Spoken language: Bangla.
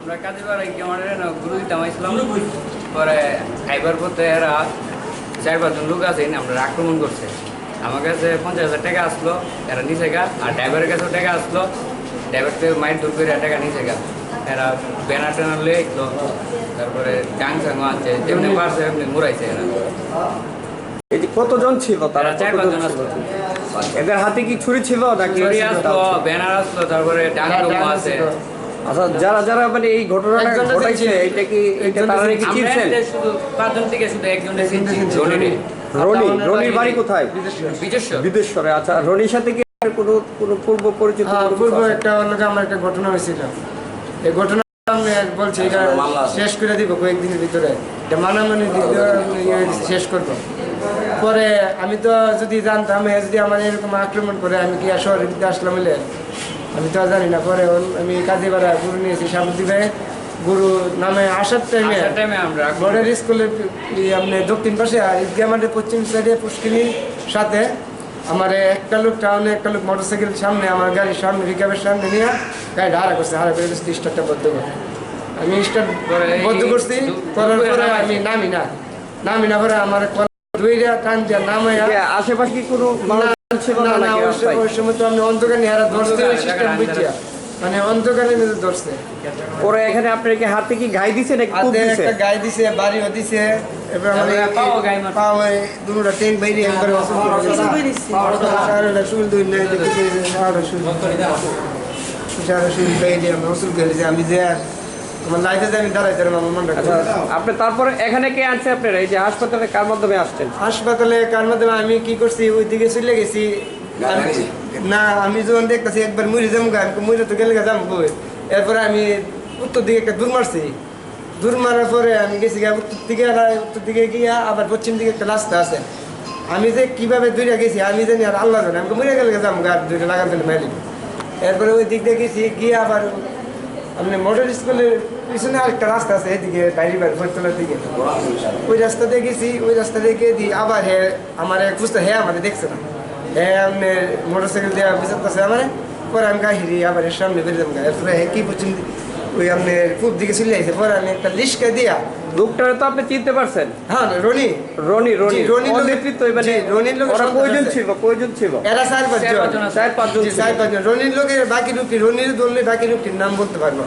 আমরা কাজে পারে আমার গুরু দিতাম আসলাম পরে খাইবার পথে এরা চার পাঁচজন লোক আছে আমরা আক্রমণ করছে। আমার কাছে পঞ্চাশ হাজার টাকা আসলো এরা নিচে গা। আর ড্রাইভারের কাছেও টাকা আসলো। ড্রাইভারকে মাইর দূর করে টাকা নিচে গা। এরা ব্যানার ট্যানার লয়ে আসলো তারপরে গাং সাং আছে যেমনি পারছে এমনি মুরাইছে এরা। এই যে কতজন ছিল তারা? চার পাঁচজন আসলো। এদের হাতে কি ছুরি ছিল নাকি আসলো ব্যানার আসলো তারপরে ডাঙ্গো আছে। আচ্ছা যারা যারা মানে এই ঘটনাটা ঘটাইছে এটা কি এটা তারা কি চিনছেন? শুধু পাঁচজন থেকে শুধু চিনছি রনিরে। রনি রনির বাড়ি কোথায়? বিদেশ্বরে আচ্ছা রনির সাথে কি কোনো কোনো পূর্ব পরিচিত হ্যাঁ পূর্ব? একটা অন্য আমার একটা ঘটনা হয়েছিল। এই ঘটনা আমি বলছি এটা শেষ করে দিব কয়েকদিনের ভিতরে। এটা মানামানি দিয়ে ইয়ে শেষ করব। পরে আমি তো যদি জানতাম যদি আমার এরকম আক্রমণ করে আমি কি শহরের দিকে আসলাম বলে? আমি তো জানি না পরে আমি কাজে বেড়া গুরু নিয়েছি সামুদ্রিক ভাই গুরু নামে আসার টাইমে বর্ডার স্কুলের আপনি দক্ষিণ পাশে আর ঈদগাহ মাঠের পশ্চিম সাইডে পুষ্কিনীর সাথে আমার একটা লোক টাউনে একটা লোক মোটরসাইকেল সামনে আমার গাড়ির সামনে রিকাবের সামনে নিয়ে গাড়ি হারা করছে হারা করে স্টার্টটা বদ্ধ করে আমি স্টার্ট বদ্ধ করছি করার পরে আমি নামি না নামি না পরে আমার দুইটা টান দিয়ে নামাইয়া আশেপাশে কি কোনো মানে অন্ধকারের মধ্যে ধরছে। পরে এখানে হাতে কি ঘাই দিছে নাকি কূপ দিছে? একটা গায়ে দিছে বাড়িও দিছে। এবার মানে পাও গায়ে মারছে। পাও দুটা ট্যাঙ্ক বাইরে একবারে সারাটা শুল দুই নাই দেখি সারাটা শুল সারা শুল বাইরে আমি আমি যে আচ্ছা আপনি তারপরে এখানে কে আনছে আপনারা এই যে হাসপাতালে কার মাধ্যমে আসছেন? হাসপাতালে কার মাধ্যমে? আমি কি করছি? ওই দিকে চলে গেছি। না আমি যখন দেখতেছি একবার মুড়ি যাব গা আমি মুড়ি তো গেলে যাব কই? এরপরে আমি উত্তর দিকে একটা দূর মারছি। দূর মারার পরে আমি গেছি গা উত্তর দিকে উত্তর দিকে গিয়া আবার পশ্চিম দিকে একটা রাস্তা আছে। আমি যে কীভাবে দূরে গেছি আমি জানি আর আল্লাহ জানি। আমি মুড়ে গেলে যাব গা দুইটা লাগান দিলে এরপরে ওই দিক দিয়ে গেছি গিয়ে আবার আপনি মোটর স্কুলের পিছনে আরেকটা রাস্তা আছে, এদিকে বাইরে বাইরে ফরিদতলার দিকে। ওই রাস্তা দিয়ে গেছি, ওই রাস্তা দিয়ে দিই আবার হে, আমার খুঁজতে, হে আমাদের দেখছে না। হে আপনি মোটর সাইকেল দিয়ে বিচারতেছে আমার, পরে আমি গাহিরি, আবার সামনে বেরিয়ে হে কি পশ্চিম দি- ওই আপনি দিকে চলে আইছে পরে আমি একটা লিস্টকে দিয়া লোকটারে তো আপনি চিনতে পারছেন? হ্যাঁ রনি। রনি রনি। রনি নেতৃত্ব এবারে রনির লোক ওরা কয়জন ছিল? কয়জন ছিল? এরা চার পাঁচজন। চার পাঁচজন চার পাঁচজন। রনির লোকের বাকি রুটি রনির দলে বাকি রুটির নাম বলতে পারব।